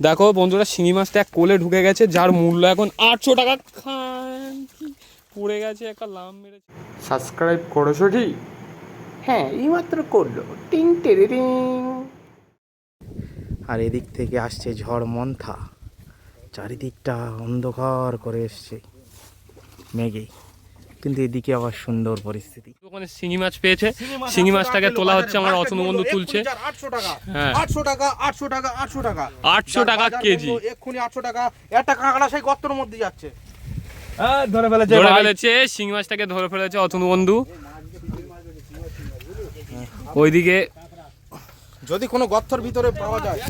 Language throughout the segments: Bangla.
দেখো বন্ধুরা শিঙি মাছটা এক কোলে ঢুকে গেছে যার মূল্য এখন আটশো টাকা। খান পড়ে গেছে একটা লাম মেরেছে। সাবস্ক্রাইব করেছ কি হ্যাঁ এইমাত্র করল। টিং টেরে টিং আর এদিক থেকে আসছে ঝড় মন্থা। চারিদিকটা অন্ধকার করে এসছে। মেঘে। কিন্তু এদিকে আবার সুন্দর পরিস্থিতি। ওখানে শিঙি মাছ পেয়েছে। শিঙি মাছটাকে তোলা হচ্ছে আমার অতনু বন্ধু তুলছে। আটশো টাকা হ্যাঁ। আটশো টাকা আটশো টাকা আটশো টাকা আটশো টাকা কেজি। এক্ষুনি আটশো টাকা একটা কাঁকড়া সেই গর্তর মধ্যে যাচ্ছে ধরে ফেলেছে ধরে ফেলেছে শিঙি মাছটাকে ধরে ফেলেছে অতনু বন্ধু। ওইদিকে যদি কোনো গর্তর ভিতরে পাওয়া যায়।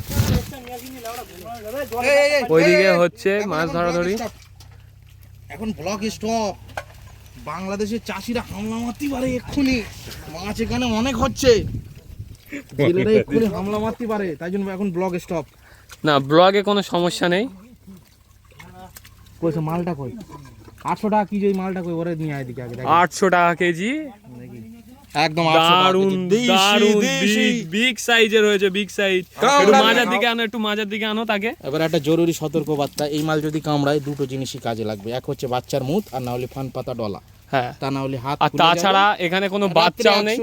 ওইদিকে হচ্ছে মাছ ধরাধরি। এখন ব্লক স্টপ বাংলাদেশের চাষিরা হামলা মারতে পারে এক্ষুনি। মাছ এখানে অনেক হচ্ছে। জেলেরা এক্ষুনি হামলা মারতে পারে তাই জন্য এখন ব্লক স্টপ না ব্লগে কোনো সমস্যা নেই। কইছে মালটা কই? আটশো টাকা কি যে মালটা কই? ওরে নিয়ে আয় দিকে আগে আটশো টাকা কেজি। একদম দারুণ কেজি। দারুণ বিগ সাইজের হয়েছে বিগ সাইজ একটু না। মাঝের দিকে আনো একটু মাঝের দিকে আনো তাকে। এবার একটা জরুরি সতর্কবার্তা এই মাল যদি কামড়ায় দুটো জিনিসই কাজে লাগবে। এক হচ্ছে বাচ্চার মুখ আর না হলে ফান পাতা ডলা। হ্যাঁ তা না হলে হাত আর তাছাড়া এখানে কোনো বাচ্চাও নেই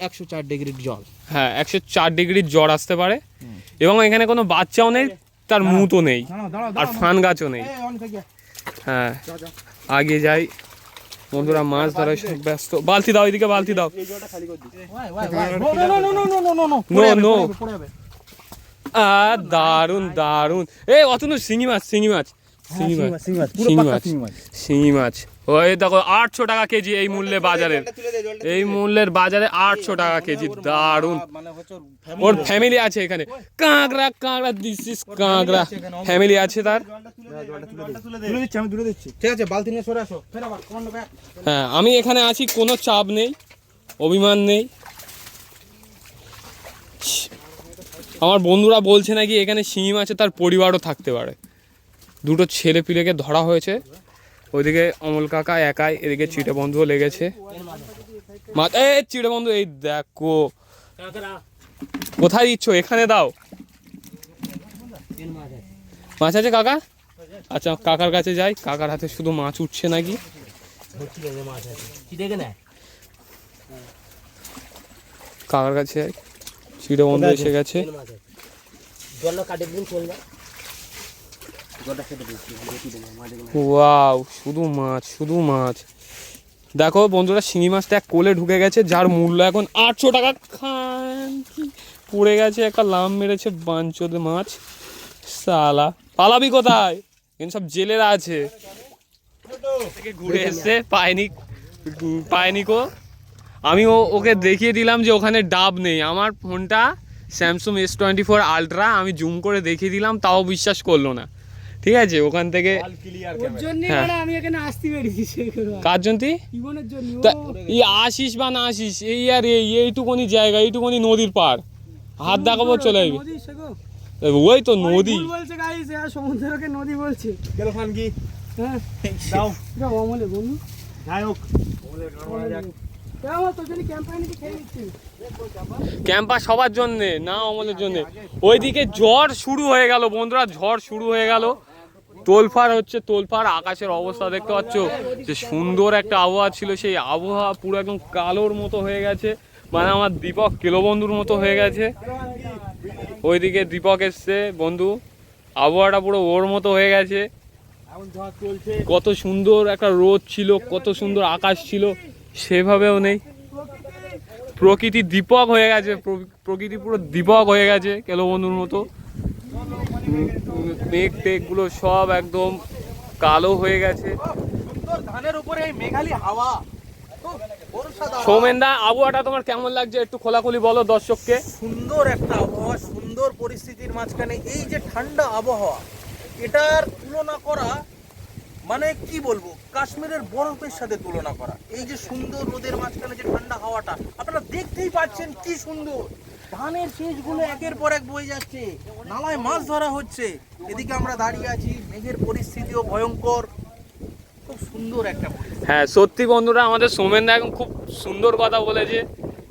একশো চার ডিগ্রির জল হ্যাঁ একশো চার ডিগ্রির জ্বর আসতে পারে এবং এখানে কোনো বাচ্চাও নেই তার মুতো নেই আর ফান গাছও নেই হ্যাঁ আগে যাই বন্ধুরা মাছ ধরা সব ব্যস্ত বালতি দাও এদিকে বালতি দাও নো নো আর দারুণ দারুণ এ অতনু শিঙি মাছ শিঙি মাছ শিঙি মাছ শিঙি মাছ শিঙি মাছ ওই দেখো আটশো টাকা কেজি এই মূল্যে জলটা এই মূল্যের বাজারে আটশো টাকা কেজি দারুণ মানে ওর ফ্যামিলি আছে। এখানে। কাঁকড়া কাঁকড়া দিস ইস কাঁকড়া। ফ্যামিলি আছে তার? back। হ্যাঁ আমি এখানে আছি কোনো চাপ নেই অভিমান নেই। আমার বন্ধুরা বলছে নাকি এখানে শিঙি মাছে তার পরিবারও থাকতে পারে। দুটো ছেলে পিলেকে ধরা হয়েছে। ওইদিকে অমল কাকা একাই এদিকে চিটে বন্ধুও লেগেছে। মা এ চিটে বন্ধু এই দেখো। কোথায় দিচ্ছ? এখানে দাও। মাছ আছে কাকা? আচ্ছা কাকার কাছে যাই। কাকার হাতে শুধু মাছ উঠছে নাকি? কাকার কাছে চিড়ে বন্ধু এসে গেছে। ওয়াও শুধু মাছ শুধু মাছ। দেখো বন্ধুরা শিঙি মাছটা এক কোলে ঢুকে গেছে যার মূল্য এখন আটশো টাকা। খান পড়ে গেছে একটা লাম মেরেছে বাঞ্চোদ মাছ। সালা পালাবি কোথায়? এখানে সব জেলেরা আছে। ঘুরে এসছে পায়নি পায়নি কো। আমি ও ওকে দেখিয়ে দিলাম যে ওখানে ডাব নেই। আমার ফোনটা Samsung S twenty four ultra আমি জুম করে দেখিয়ে দিলাম তাও বিশ্বাস করল না। ঠিক আছে ওখান থেকে হ্যাঁ। আমি এখানে আসতে পেরেছি কার। জন্য? এই আসিস বা না আসিস এই আর এই এইটুকুনি জায়গা এইটুকুনি নদীর পার হাত দেখাবো চলে যাবি সেগো ওই তো নদী। বলছে গাইস সমুদ্রকে নদী বলছে। কি হ্যাঁ। দাও। বন্ধু। যাই হোক। ক্যাম্পাস সবার জন্যে না অমলের জন্যে। ওইদিকে ঝড় শুরু হয়ে গেল বন্ধুরা ঝড় শুরু হয়ে গেল। তোলফাড় হচ্ছে তোলফাড় আকাশের অবস্থা দেখতে পাচ্ছ। যে সুন্দর একটা আবহাওয়া ছিল, সেই আবহাওয়া পুরো একদম কালোর মতো হয়ে গেছে। মানে আমার দীপক কেলোবন্ধুর মতো হয়ে গেছে। ওইদিকে দীপক এসছে, বন্ধু, আবহাওয়াটা পুরো ওর মতো হয়ে গেছে। কত সুন্দর একটা রোদ ছিল, কত সুন্দর আকাশ ছিল, সেভাবেও নেই। প্রকৃতি দীপক হয়ে গেছে, প্রকৃতি পুরো দীপক হয়ে গেছে কেলো বন্ধুর মতো। মেঘ টেঘগুলো সব একদম কালো হয়ে গেছে। ধানের উপরে এই মেঘালি হাওয়া। সৌমেনদা, আবহাওয়াটা তোমার কেমন লাগছে? একটু খোলাখুলি বলো দর্শককে। সুন্দর একটা আবহাওয়া, সুন্দর পরিস্থিতির মাঝখানে এই যে ঠান্ডা আবহাওয়া, এটার তুলনা করা মানে কি বলব? কাশ্মীরের বরফের সাথে তুলনা করা। এই যে সুন্দর রোদের মাঝখানে যে ঠান্ডা হাওয়াটা, আপনারা দেখতেই পাচ্ছেন কি সুন্দর। ধানের শেষগুলো একের পর এক বয়ে যাচ্ছে। নালায় মাছ ধরা হচ্ছে। এদিকে আমরা দাঁড়িয়ে আছি। মেঘের পরিস্থিতিও ভয়ঙ্কর। খুব সুন্দর একটা হ্যাঁ সত্যি বন্ধুরা, আমাদের সৌমেনদা এখন খুব সুন্দর কথা বলেছে।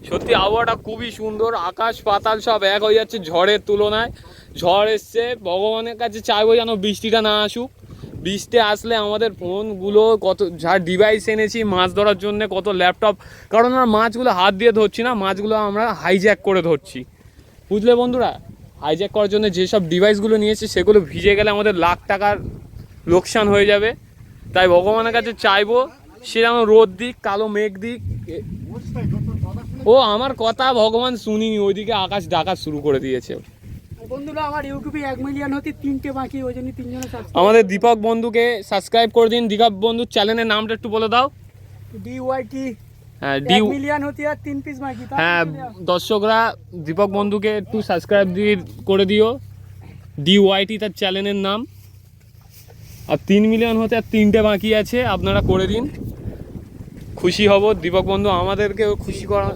সত্যি আবহাওয়াটা খুবই সুন্দর। আকাশ পাতাল সব এক হয়ে যাচ্ছে ঝড়ের তুলনায়। ঝড় এসছে, ভগবানের কাছে চাইব যেন বৃষ্টিটা না আসুক। বৃষ্টি আসলে আমাদের ফোনগুলো কত, যা ডিভাইস এনেছি, মাছ ধরার জন্য কত ল্যাপটপ কারণ আমরা মাছগুলো হাত দিয়ে ধরছি না, মাছগুলো আমরা হাইজ্যাক করে ধরছি। বুঝলে বন্ধুরা? হাইজ্যাক করার জন্য যেসব ডিভাইসগুলো নিয়েছি, সেগুলো ভিজে গেলে আমাদের লাখ টাকার লোকসান হয়ে যাবে। তাই ভগবানের কাছে চাইব সে যেন রোদ দিক, কালো মেঘ দিক। ও, আমার কথা ভগবান শুনিনি, ওইদিকে আকাশ ডাকা শুরু করে দিয়েছে। বন্ধুরা আমার ইউটিউবে এক মিলিয়ন হতে তিনটে বাকি ওই জন্য তিনজনে আমাদের দীপক বন্ধুকে সাবস্ক্রাইব করে দিন। দীপক বন্ধুর চ্যানেলের নামটা একটু বলে দাও। ডিওয়াইটি হ্যাঁ ডি মিলিয়ন হতে আর তিন পিস বাকি হ্যাঁ দর্শকরা দীপক বন্ধুকে একটু সাবস্ক্রাইব দিয়ে করে দিও। ডিওয়াইটি তার চ্যানেলের নাম। আর তিন মিলিয়ন হতে আর তিনটে বাকি আছে আপনারা করে দিন। খুশি হব। দীপক বন্ধু আমাদেরকেও খুশি করা।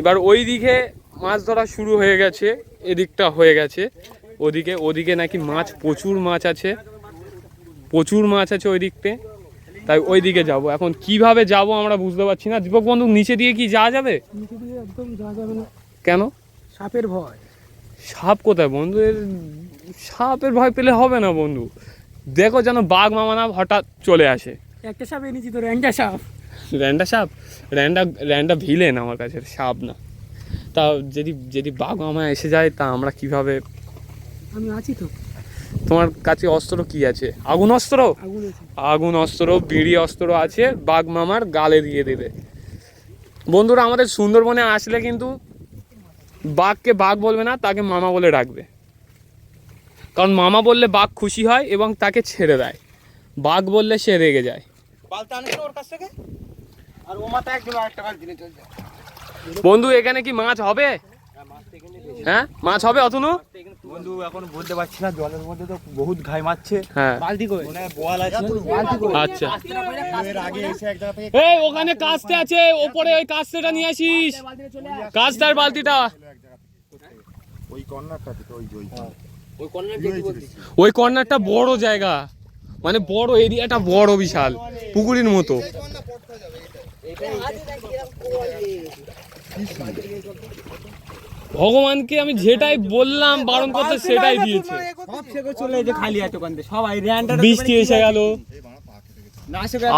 এবার ওই দিকে মাছ ধরা শুরু হয়ে গেছে এদিকটা হয়ে গেছে। ওদিকে ওদিকে নাকি মাছ প্রচুর মাছ আছে। প্রচুর মাছ আছে ওই দিকতে তাই ওই দিকে যাব। এখন কীভাবে যাব আমরা বুঝতে পারছি না। দীপক বন্ধু নিচে দিয়ে কি যাওয়া যাবে? একদম যাওয়া যাবে না। কেন? সাপের ভয়। সাপ কোথায় বন্ধু? এর সাপের ভয় পেলে হবে না বন্ধু। দেখো যেন বাঘ মামা না হঠাৎ চলে আসে। একটা সাপ এনেছি তো র্যাংটা সাপ। র্যান্ডা সাপ? র্যান্ডা র্যান্ডা ভিলেন আমার কাছে সাপ না। তা যদি যদি বাঘ মামা এসে যায় তা আমরা কীভাবে? আমি আছি তো। তোমার কাছে অস্ত্র কি আছে? আগুন অস্ত্র? আগুন অস্ত্র বিড়ি অস্ত্র আছে বাঘ মামার গালে দিয়ে দেবে। বন্ধুরা আমাদের সুন্দরবনে আসলে কিন্তু বাঘকে বাঘ বলবে না তাকে মামা বলে ডাকবে। কারণ মামা বললে বাঘ খুশি হয় এবং তাকে ছেড়ে দেয়। বাঘ বললে সে রেগে যায়। বালতা আনিস ওর কাছ থেকে? আর ও মাথা একজন আরেকটা কাজ দিনে চলছে বন্ধু এখানে কি মাছ হবে? হ্যাঁ? মাছ হবে অতনু? বন্ধু এখন বলতে পারছি না জলের মধ্যে তো বহুত ঘাই মারছে। হ্যাঁ। বালতি করে। মনে বোয়াল আছে। আচ্ছা। এর আগে এসে এক জায়গা থেকে এই ওখানে কাস্তে আছে ওপরে ওই কাস্তেটা নিয়ে আসিস। কাস্তার বালতিটা। ওই কর্নারটা থেকে ওই ওই ওই কর্নারটা বড় জায়গা। মানে বড় এরিয়াটা বড় বিশাল। পুকুরের মতো। ভগবানকে আমি যেটাই বললাম, বারণ করতে সেটাই দিয়েছে। বৃষ্টি এসে গেল।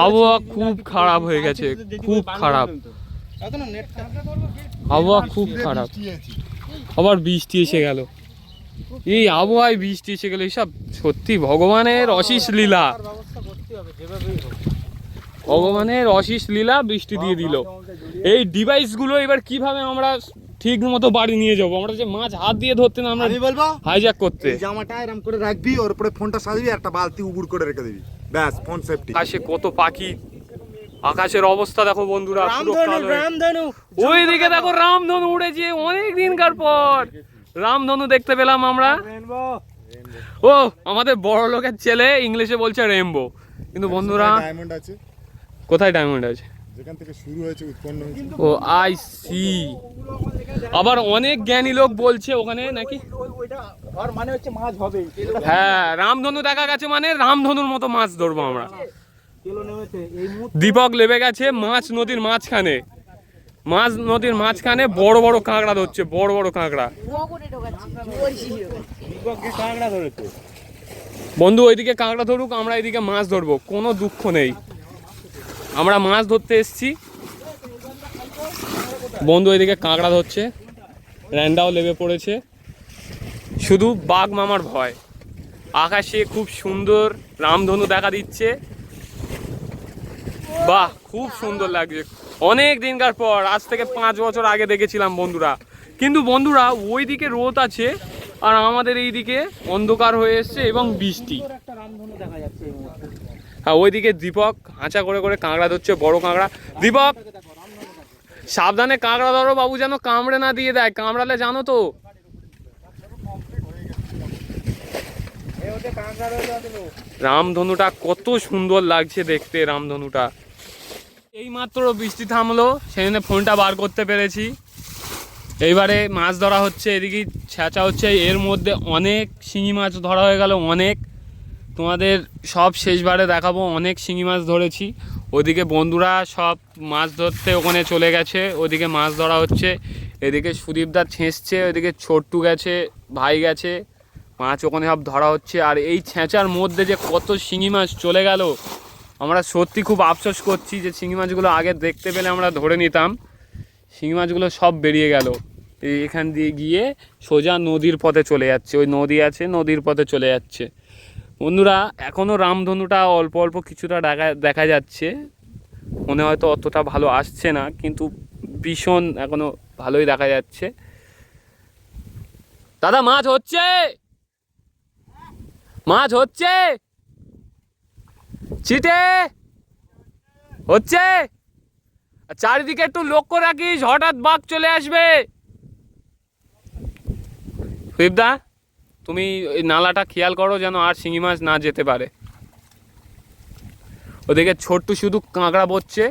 আবহাওয়া খুব খারাপ হয়ে গেছে, খুব খারাপ। আবহাওয়া খুব খারাপ। আবার বৃষ্টি এসে গেল। এই আবহাওয়ায় বৃষ্টি এসে গেল এইসব সত্যি ভগবানের অশিস লীলা। ভগবানের অশিস লীলা বৃষ্টি দিয়ে দিল। এই ডিভাইসগুলো এবার কীভাবে আমরা ঠিক মতো বাড়ি নিয়ে যাব? আমরা যে মাছ হাত দিয়ে ধরতে না আমরা আমি বলব হাইজ্যাক করতে। জামাটা এরম করে রাখবি ওর উপরে ফোনটা সাজবি একটা বালতি উবুর করে রেখে দিবি। ব্যাস ফোন সেফটি আকাশে কত পাখি আকাশের অবস্থা দেখো বন্ধুরা হয়ে- ওই দিকে দেখো রামধনু উড়েছে অনেক দিনকার পর। রামধনু দেখতে পেলাম আমরা। ও আমাদের বড় লোকের ছেলে ইংলিশে বলছে রেমবো কিন্তু বন্ধুরা ডায়মন্ড আছে। কোথায় ডায়মন্ড আছে? যেখান থেকে শুরু হয়েছে উৎপন্ন হয়েছে। ও আই সি আবার অনেক জ্ঞানী লোক বলছে ওখানে নাকি? মানে হচ্ছে মাছ হবে হ্যাঁ রামধনু দেখা গেছে মানে রামধনুর মতো মাছ ধরবো আমরা। দীপক লেবে গেছে মাছ নদীর মাঝখানে। মাছ নদীর মাঝখানে বড় বড় কাঁকড়া ধরছে বড় বড় কাঁকড়া। বন্ধু ওইদিকে কাঁকড়া ধরুক আমরা এদিকে মাছ ধরবো কোনো দুঃখ নেই। আমরা মাছ ধরতে এসছি। বন্ধু এদিকে কাঁকড়া ধরছে। র্যান্ডাও লেবে পড়েছে। শুধু বাঘ মামার ভয়। আকাশে খুব সুন্দর রামধনু দেখা দিচ্ছে। বাহ, খুব সুন্দর লাগছে। অনেক দিনকার পর, আজ থেকে পাঁচ বছর আগে দেখেছিলাম বন্ধুরা। কিন্তু বন্ধুরা ওই দিকে রোদ আছে আর আমাদের এই দিকে অন্ধকার হয়ে এসছে এবং বৃষ্টি একটা রামধনু দেখা যাচ্ছে এই মুহূর্তে হ্যাঁ ওইদিকে দীপক হাঁচা করে করে কাঁকড়া ধরছে, বড় কাঁকড়া। দীপক, সাবধানে কাঁকড়া ধরো বাবু, যেন কামড়ে না দিয়ে দেয়। কামড়ালে জানো তো। রামধনুটা কত সুন্দর লাগছে দেখতে, রামধনুটা। এই মাত্র বৃষ্টি থামলো সেখানে ফোনটা বার করতে পেরেছি। এইবারে মাছ ধরা হচ্ছে এদিকে ছেঁচা হচ্ছে। এর মধ্যে অনেক শিঙি মাছ ধরা হয়ে গেল, অনেক। তোমাদের সব শেষবারে দেখাবো, অনেক শিঙি মাছ ধরেছি। ওদিকে বন্ধুরা সব মাছ ধরতে ওখানে চলে গেছে, ওদিকে মাছ ধরা হচ্ছে। এদিকে সুদীপদা ছেঁচছে, ওদিকে ছোট্টু গেছে, ভাই গেছে, মাছ ওখানে সব ধরা হচ্ছে। আর এই ছেঁচার মধ্যে যে কত শিঙি মাছ চলে গেল, আমরা সত্যি খুব আফসোস করছি যে শিঙি মাছগুলো আগে দেখতে পেলে আমরা ধরে নিতাম। শিঙি মাছগুলো সব বেরিয়ে গেল। এখান দিয়ে গিয়ে সোজা নদীর পথে চলে যাচ্ছে। ওই নদী আছে, নদীর পথে চলে যাচ্ছে। বন্ধুরা এখনও রামধনুটা অল্প অল্প কিছুটা দেখা দেখা যাচ্ছে। মনে হয়তো অতটা ভালো আসছে না, কিন্তু ভীষণ এখনও ভালোই দেখা যাচ্ছে। দাদা, মাছ হচ্ছে? মাছ হচ্ছে? চিটে হচ্ছে? চারিদিকে একটু লক্ষ্য রাখিস, হঠাৎ বাঘ চলে আসবে। সুদীপদা তুমি নালাটা খেয়াল করো যেন আর শিঙি মাছ না যেতে পারে। ওদিকে ছোট্টু শুধু কাঁকড়া বচ্ছে।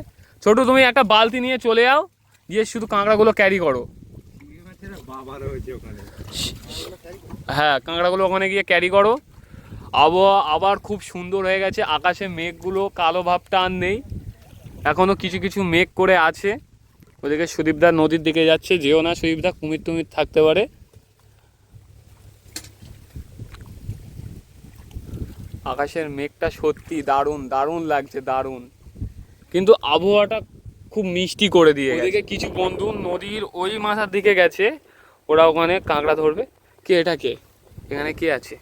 ছোট্টু, তুমি একটা বালতি নিয়ে চলে যাও, গিয়ে শুধু কাঁকড়াগুলো ক্যারি করো। হ্যাঁ কাঁকড়াগুলো ওখানে গিয়ে ক্যারি করো। আবহাওয়া আবার খুব সুন্দর হয়ে গেছে। আকাশে মেঘগুলো, কালো ভাবটা আর নেই। এখনও কিছু কিছু মেঘ করে আছে। ওদিকে সুদীপদা নদীর দিকে যাচ্ছে। যেও না সুদীপদা, কুমির টুমির থাকতে পারে। আকাশের মেঘটা সত্যি দারুণ দারুণ লাগছে দারুণ। কিন্তু আবহাওয়াটা খুব মিষ্টি করে দিয়ে ওদিকে কিছু বন্ধু নদীর ওই মাথার দিকে গেছে ওরা ওখানে কাঁকড়া ধরবে। কে এটা কে? এখানে কে আছে?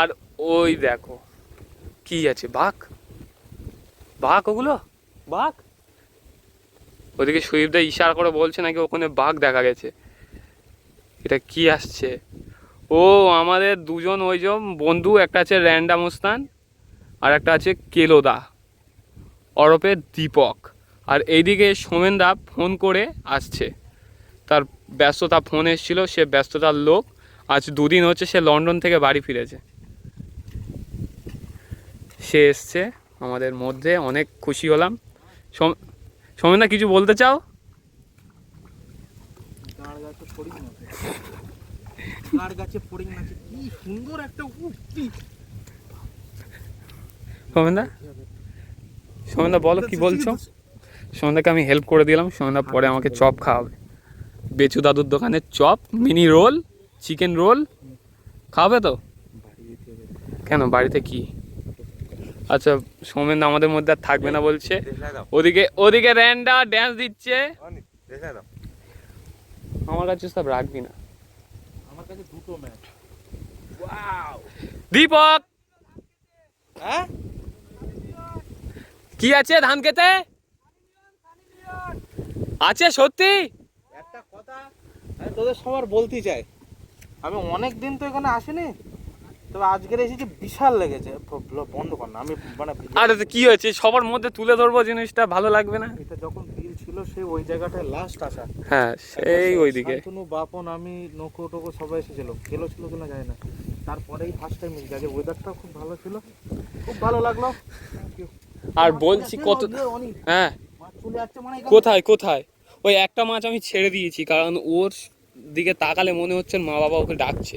আর ওই দেখো কি আছে বাঘ? বাঘ ওগুলো? বাঘ? ওদিকে সুদীপদা ইশারা করে বলছে নাকি ওখানে বাঘ দেখা গেছে। এটা কি আসছে? ও, আমাদের দুজন ওই যে বন্ধু, একটা আছে র্যান্ডাম ওস্তান আর একটা আছে কেলোদা অরপে দীপক। আর এইদিকে সোমেনদা ফোন করে আসছে। তার ব্যস্ততা ফোন এসেছিল, সে ব্যস্ততার লোক। আজ দুদিন হচ্ছে সে লন্ডন থেকে বাড়ি ফিরেছে। সে এসছে আমাদের মধ্যে, অনেক খুশি হলাম। সোম- সোমেনদা কিছু বলতে চাও? কার গাছে ফড়িং নাচে কি সুন্দর একটা উক্তি। সোমেনদা? সোমেনদা বলো কি বলছো? সোমেনদাকে আমি হেল্প করে দিলাম। সোমেনদা পরে আমাকে চপ খাওয়াবে। বেচু দাদুর দোকানে chop mini roll chicken roll খাওয়াবে তো? কেন বাড়িতে কি? আচ্ছা সোমেনদা আমাদের মধ্যে আর থাকবে না বলছে। ওদিকে ওদিকে র্যান্ডা ড্যান্স দিচ্ছে। আমার কাছে সব রাখবি না। দুটো দীপক হ্যাঁ কি আছে ধান খেতে আছে সত্যি? একটা কথা আমি তোদের সবার বলতে চাই। আমি অনেক দিন তো এখানে আসিনি তবে আজকের এসেছি বিশাল লেগেছে। বন্ধ কর না আমি মানে আর কি হয়েছে? সবার মধ্যে তুলে ধরবো জিনিসটা ভালো লাগবে না? এটা যখন ছিল সে ওই জায়গাটায় লাস্ট আসা। হ্যাঁ সেই ওইদিকে। শান্তনু বাপন আমি নৌকো টোকো সবাই এসেছিল গেলো ছিল কিনা জানি না। তারপরেই ফার্স্ট টাইম মিলছে আজকে ওয়েদারটাও খুব ভালো ছিল। খুব ভালো লাগল। আর বলছি কত হ্যাঁ। মানে। কোথায় কোথায়? ওই একটা মাছ আমি ছেড়ে দিয়েছি কারণ ওর দিকে তাকালে মনে হচ্ছে মা বাবা ওকে ডাকছে।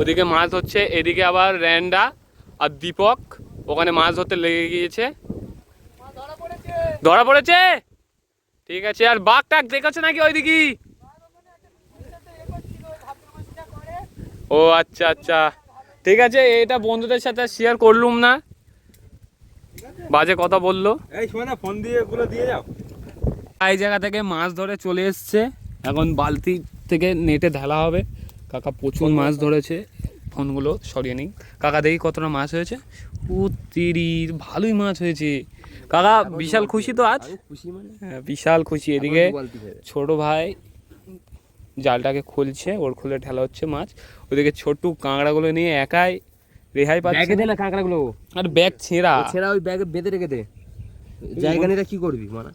ওদিকে মাছ হচ্ছে এদিকে আবার র্যান্ডা আর দীপক। ওখানে মাছ ধরতে লেগে গিয়েছে। ধরা পড়েছে? ঠিক আছে আর বাঘ টাক দেখেছে নাকি ওইদিকে? ও আচ্ছা আচ্ছা। ঠিক আছে এটা বন্ধুদের সাথে শেয়ার করলুম না। বাজে কথা বলল। এই শোনো ফোন দিয়ে এগুলো দিয়ে যাও। এই জায়গা থেকে মাছ ধরে চলে এসছে। এখন বালতি থেকে নেটে ঢালা হবে। কাকা প্রচুর মাছ ধরেছে। ফোনগুলো সরিয়ে নিই। কাকা দেখি কতটা মাছ হয়েছে? ও তিরির ভালোই মাছ হয়েছে। কাকা বিশাল খুশি তো আজ? খুশি মানে? হ্যাঁ বিশাল খুশি। এদিকে ছোট ভাই জালটাকে খুলছে ওর খুলে ঠেলা হচ্ছে মাছ। ওদিকে ছোট্টু কাঁকড়াগুলো নিয়ে একাই রেহাই পাচ্ছে। ব্যাগে দে না কাঁকড়াগুলো। আর ব্যাগ ছেঁড়া। ছেঁড়া ওই ব্যাগে বেঁধে রেখে দে। জায়গা নিয়ে কি করবি মানে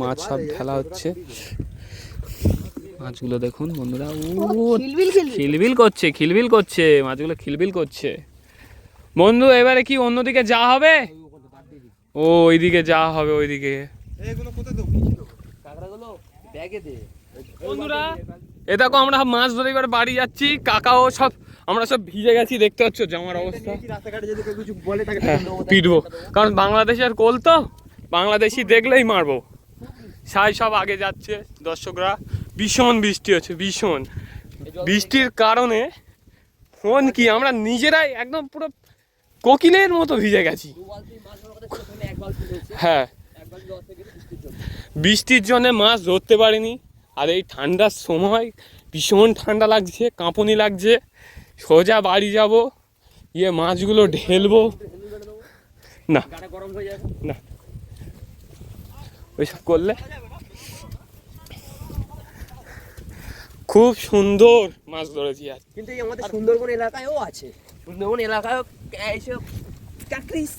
মাছ সব ফেলা হচ্ছে। মাছগুলো দেখুন বন্ধুরা ও খিলবিল করছে খিলবিল করছে মাছগুলো খিলবিল করছে। বন্ধু এবারে কি অন্যদিকে যাওয়া হবে? ও ওইদিকে যাওয়া হবে ওইদিকে। এইগুলো কোথায় দেবো? বন্ধুরা এ দেখো আমরা মাছ ধরে এবার বাড়ি যাচ্ছি কাকাও সব আমরা সব ভিজে গেছি দেখতে পাচ্ছ জামার অবস্থা। রাস্তাঘাটে যদি কেউ কিছু বলে তাকে হ্যাঁ, পিটবো। কারণ বাংলাদেশের কোল তো বাংলাদেশি দেখলেই মারবো। সাই সব আগে যাচ্ছে দর্শকরা। ভীষণ বৃষ্টি হচ্ছে, ভীষণ। বৃষ্টির কারণে ফোন কি, আমরা নিজেরাই একদম পুরো কোকিলের মতো ভিজে গেছি। হ্যাঁ। বৃষ্টির জন্য মাছ ধরতে পারিনি, আর এই ঠান্ডার সময় ভীষণ ঠান্ডা লাগছে, কাঁপুনি লাগছে। সোজা বাড়ি যাব ইয়ে মাছগুলো ঢেলবো। না। না। ওইসব করলে খুব সুন্দর মাছ ধরেছি আজ। কিন্তু এই আমাদের সুন্দরবন এলাকায়ও আছে। সুন্দরবন এলাকায়ও এইসব কাকরিস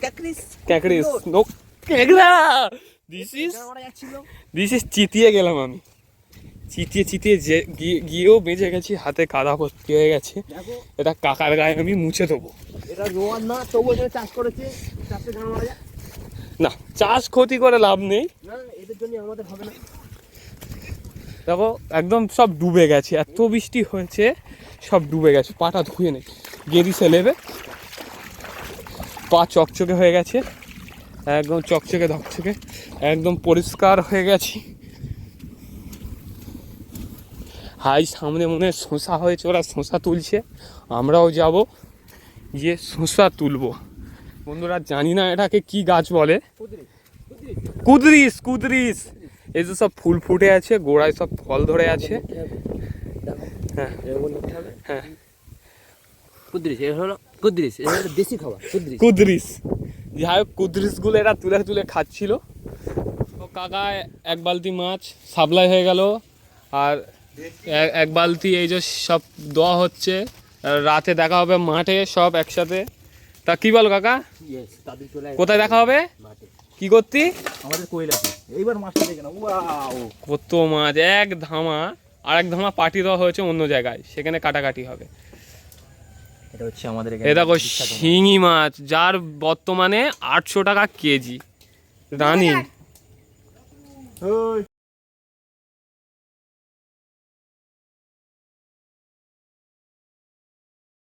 কাকরিস ক্যাকড়িস। নো ক্যাকড়া! দিস ইজ দিস ইজ চিতিয়ে গেলাম আমি। চিতিয়ে চিতিয়ে যে গিয়ে- গিয়েও বেঁচে গেছি হাতে কাদা ভর্তি হয়ে গেছে। এটা কাকার গায়ে আমি মুছে দেবো। এটা রোয়ার না তবুও এখানে চাষ করেছে। চাষে না চাষ ক্ষতি করে লাভ নেই। না এদের জন্য আমাদের হবে না। দেখো একদম সব ডুবে গেছে। এত বৃষ্টি হয়েছে সব ডুবে গেছে। পাটা ধুয়ে নেই গেরিসে নেবে পা চকচকে হয়ে গেছে একদম চকচকে ধকচকে একদম পরিষ্কার হয়ে গেছি। হাই সামনে মনে হয় শশা হয়েছে ওরা শশা তুলছে। আমরাও যাব গিয়ে শশা তুলবো। বন্ধুরা জানি না এটাকে কি গাছ বলে। কুদরিস কুদরিস এই যে সব ফুল ফুটে আছে গোড়ায় সব ফল ধরে আছে। হ্যাঁ। হ্যাঁ। কুদ্রিস এটা হলো কুদ্রিস এটা হলো দেশি খাবার কুদ্রিস কুদরিস যাই হোক কুদরিসগুলো এরা তুলে তুলে খাচ্ছিল। তো কাকা এক বালতি মাছ সাপ্লাই হয়ে গেল। আর এক বালতি এই যে সব দেওয়া হচ্ছে রাতে দেখা হবে মাঠে সব একসাথে। তা কি বল কাকা? কোথায় দেখা হবে? কি করতি? আমাদের কইলা এইবার মাছটা দেখে না ওয়াও। কত মাছ এক ধামা আর এক ধামা পাটি দেওয়া হয়েছে অন্য জায়গায় সেখানে কাটাকাটি হবে। এটা হচ্ছে আমাদের এ দেখো শিঙি মাছ যার বর্তমানে আটশো টাকা কেজি। রানিং ওই